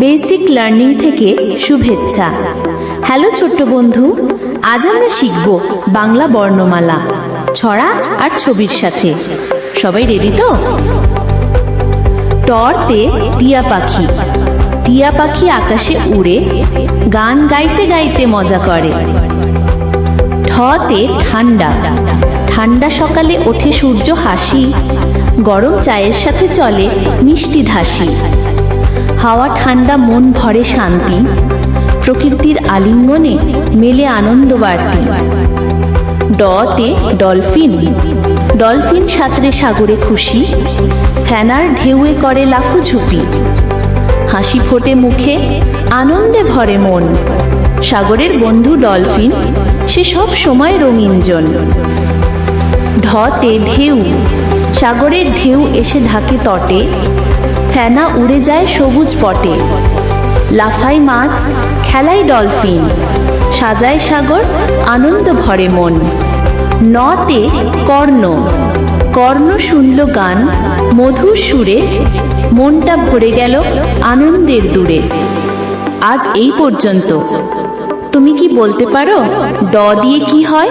Basic learning থেকে শুভেচ্ছা। Hello ছোট্ট বন্ধু, আজ আমরা শিখব বাংলা বর্ণমালা, ছড়া আর ছবির সাথে। সবাই রেডি তো? টরতে টিয়া পাখি। টিয়া পাখি আকাশে উড়ে, গান গাইতে গাইতে মজা করে। ঠতে ঠান্ডা। ঠান্ডা সকালে ওঠে সূর্য হাসি, গরম চায়ের সাথে চলে মিষ্টি ধাসি। হাওয়া ঠান্ডা, মন ভরে শান্তি। প্রকৃতির আলিঙ্গনে মেলে আনন্দ বাড়তি ডতে ডলফিন। ডলফিন সাঁতরে সাগরে খুশি। ফ্যানার ঢেউয়ে করে লাফুঝুপি। হাসি ফোটে মুখে, আনন্দে ভরে মন। সাগরের বন্ধু ডলফিন, সে সব সময় রঙিনজন ঢতে ঢেউ। সাগরের ঢেউ এসে ঢাকে তটে। ফেনা উড়ে যায় সবুজ পটে। লাফাই মাছ খেলাই ডলফিন। সাজায় সাগর, আনন্দ ভরে মন। নতে কর্ণ। কর্ণ শুনল গান, মধুর সুরে মনটা ভরে গেল আনন্দের দূরে। আজ এই পর্যন্ত। তুমি কি বলতে পারো? ড দিয়ে কি হয়?